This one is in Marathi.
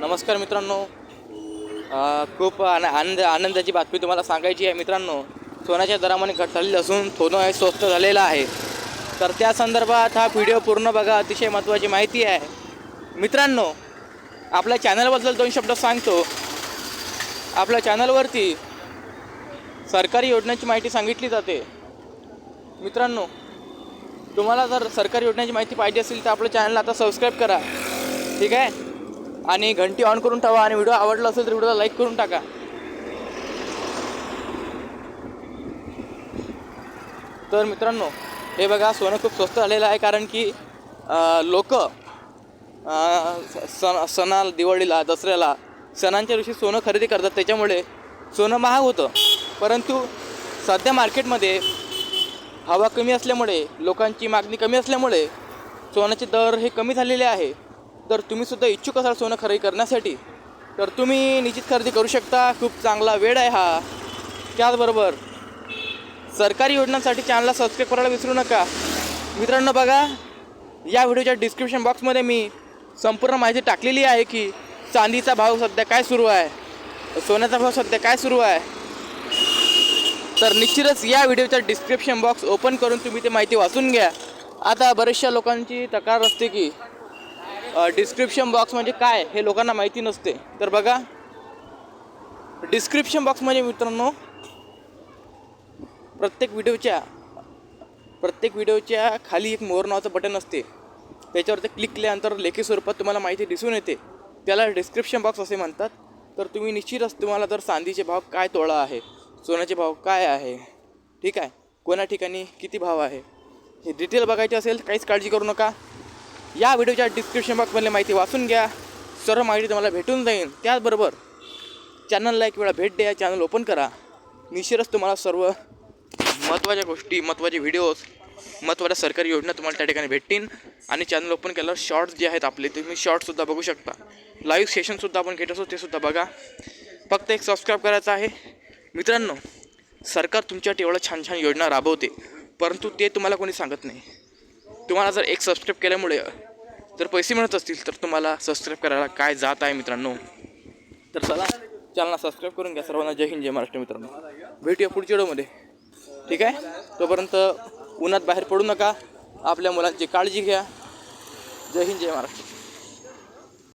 नमस्कार मित्रांनो. खूप आन आनंद आनंदाची बातमी तुम्हाला सांगायची आहे मित्रांनो. सोन्याच्या दरामध्ये घट झालेली असून सोनं हे स्वस्त झालेलं आहे. तर त्या संदर्भात हा व्हिडिओ पूर्ण बघा. अतिशय महत्त्वाची माहिती आहे. मित्रांनो आपल्या चॅनलबद्दल दोन शब्द सांगतो. आपल्या चॅनलवरती सरकारी योजनांची माहिती सांगितली जाते. मित्रांनो तुम्हाला जर सरकारी योजनेची माहिती पाहिजे असेल तर आपल्या चॅनलला आता सबस्क्राईब करा. ठीक आहे? आणि घंटी ऑन करून ठेवा आणि व्हिडिओ आवडला असेल तर व्हिडिओला लाईक करून टाका. तर मित्रांनो हे बघा सोनं खूप स्वस्त झालेलं आहे कारण की लोक सण सणाला दिवाळीला दसऱ्याला सणांच्या दिवशी सोनं खरेदी करतात. त्याच्यामुळे सोनं महाग होतं. परंतु सध्या मार्केटमध्ये हवा कमी असल्यामुळे लोकांची मागणी कमी असल्यामुळे सोन्याचे दर हे कमी झालेले आहे. तर तुम्ही सुद्धा इच्छुक असाल सोनं खरेदी करण्यासाठी तर तुम्ही निश्चित खरेदी करू शकता. खूप चांगला वेळ आहे हा. त्याचबरोबर सरकारी योजनांसाठी चॅनलला सबस्क्राईब करायला विसरू नका. मित्रांनो बघा या व्हिडिओच्या डिस्क्रिप्शन बॉक्समध्ये मी संपूर्ण माहिती टाकलेली आहे की चांदीचा भाव सध्या काय सुरू आहे सोन्याचा भाव सध्या काय सुरू आहे. तर निश्चितच या व्हिडिओचा डिस्क्रिप्शन बॉक्स ओपन करून तुम्ही ती माहिती वाचून घ्या. आता बऱ्याचशा लोकांची तक्रार असते की डिस्क्रिप्शन बॉक्स म्हणजे काय हे लोकांना माहिती नसते. तर बघा. डिस्क्रिप्शन बॉक्स म्हणजे मित्रांनो प्रत्येक व्हिडिओच्या प्रत्येक व्हिडिओच्या खाली एक मोर नावाचं बटन असते. त्याच्यावर ते क्लिक केल्यानंतर लेखी स्वरूपात तुम्हाला माहिती दिसून येते. त्याला डिस्क्रिप्शन बॉक्स असे म्हणतात. तर तुम्ही निश्चितच तुम्हाला जर चांदीचे भाव काय तोळा आहे सोन्याचे भाव काय आहे ठीक आहे कोणा ठिकाणी किती भाव आहे हे डिटेल बघायचे असेल काहीच काळजी करू नका. या व्हिडिओच्या डिस्क्रिप्शन बॉक्समधली माहिती वाचून घ्या. सर्व माहिती तुम्हाला भेटून जाईल. त्याचबरोबर चॅनलला एक वेळा भेट द्या. चॅनल ओपन करा. निश्चितच तुम्हाला सर्व महत्त्वाच्या गोष्टी महत्त्वाचे व्हिडिओज महत्त्वाच्या सरकारी योजना तुम्हाला त्या ठिकाणी भेटतील. आणि चॅनल ओपन केल्यावर शॉर्ट्स जे आहेत आपले तुम्ही शॉर्ट्ससुद्धा बघू शकता. लाईव्ह सेशनसुद्धा आपण घेत असतो तेसुद्धा बघा. फक्त एक सबस्क्राईब करायचं आहे. मित्रांनो सरकार तुमच्यासाठी एवढं छान छान योजना राबवते परंतु ते तुम्हाला कोणी सांगत नाही. तुम्हाला जर एक सबस्क्राईब केल्यामुळे जर पैसे मिळत असतील तर तुम्हाला सबस्क्राईब करायला काय जात आहे मित्रांनो? तर चला चॅनलला सबस्क्राईब करून घ्या सर्वांना. जय हिंद जय महाराष्ट्र मित्रांनो. भेटूया पुढच्या व्हिडिओमध्ये. ठीक आहे? तोपर्यंत उन्हात बाहेर पडू नका. आपल्या मुलांची काळजी घ्या. जय हिंद जय महाराष्ट्र.